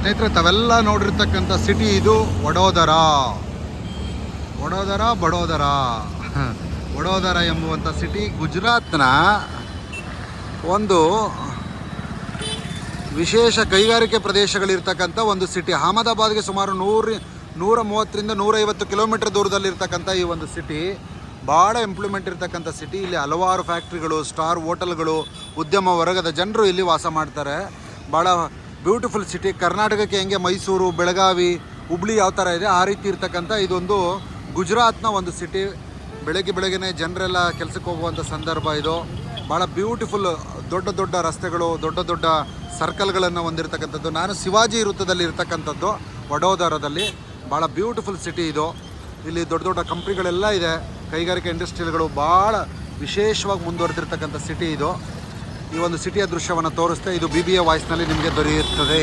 ಸ್ನೇಹಿತರೆ, ತಾವೆಲ್ಲ ನೋಡಿರ್ತಕ್ಕಂಥ ಸಿಟಿ ಇದು ವಡೋದರ. ವಡೋದರ, ಬಡೋದರ. ವಡೋದರ ಎಂಬುವಂಥ ಸಿಟಿ ಗುಜರಾತ್ನ ಒಂದು ವಿಶೇಷ ಕೈಗಾರಿಕೆ ಪ್ರದೇಶಗಳಿರ್ತಕ್ಕಂಥ ಒಂದು ಸಿಟಿ. ಅಹಮದಾಬಾದ್ಗೆ ಸುಮಾರು ನೂರ ನೂರ ಮೂವತ್ತರಿಂದ ನೂರೈವತ್ತು ಕಿಲೋಮೀಟರ್ ದೂರದಲ್ಲಿರ್ತಕ್ಕಂಥ ಈ ಒಂದು ಸಿಟಿ. ಭಾಳ ಇಂಪ್ಲಿಮೆಂಟ್ ಇರ್ತಕ್ಕಂಥ ಸಿಟಿ. ಇಲ್ಲಿ ಹಲವಾರು ಫ್ಯಾಕ್ಟ್ರಿಗಳು, ಸ್ಟಾರ್ ಹೋಟೆಲ್ಗಳು, ಉದ್ಯಮ ವರ್ಗದ ಜನರು ಇಲ್ಲಿ ವಾಸ ಮಾಡ್ತಾರೆ. ಭಾಳ ಬ್ಯೂಟಿಫುಲ್ ಸಿಟಿ. ಕರ್ನಾಟಕಕ್ಕೆ ಹೆಂಗೆ ಮೈಸೂರು, ಬೆಳಗಾವಿ, ಹುಬ್ಳಿ ಯಾವ ಥರ ಇದೆ, ಆ ರೀತಿ ಇರ್ತಕ್ಕಂಥ ಇದೊಂದು ಗುಜರಾತ್ನ ಒಂದು ಸಿಟಿ. ಬೆಳಗ್ಗೆ ಬೆಳಗ್ಗೆ ಜನರೆಲ್ಲ ಕೆಲಸಕ್ಕೆ ಹೋಗುವಂಥ ಸಂದರ್ಭ ಇದು. ಭಾಳ ಬ್ಯೂಟಿಫುಲ್ ದೊಡ್ಡ ದೊಡ್ಡ ರಸ್ತೆಗಳು, ದೊಡ್ಡ ದೊಡ್ಡ ಸರ್ಕಲ್ಗಳನ್ನು ಹೊಂದಿರತಕ್ಕಂಥದ್ದು. ನಾನು ಶಿವಾಜಿ ವೃತ್ತದಲ್ಲಿ ಇರ್ತಕ್ಕಂಥದ್ದು, ವಡೋದರದಲ್ಲಿ. ಭಾಳ ಬ್ಯೂಟಿಫುಲ್ ಸಿಟಿ ಇದು. ಇಲ್ಲಿ ದೊಡ್ಡ ದೊಡ್ಡ ಕಂಪ್ನಿಗಳೆಲ್ಲ ಇದೆ. ಕೈಗಾರಿಕಾ ಇಂಡಸ್ಟ್ರಿಯಲ್ಗಳು ಭಾಳ ವಿಶೇಷವಾಗಿ ಮುಂದುವರೆದಿರ್ತಕ್ಕಂಥ ಸಿಟಿ ಇದು. ಈ ಒಂದು ಸಿಟಿಯ ದೃಶ್ಯವನ್ನು ತೋರಿಸ್ತಾ ಇದು ಬಿ ಬಿ ಎ ವಾಯ್ಸ್ನಲ್ಲಿ ನಿಮಗೆ ದೊರೆಯುತ್ತದೆ.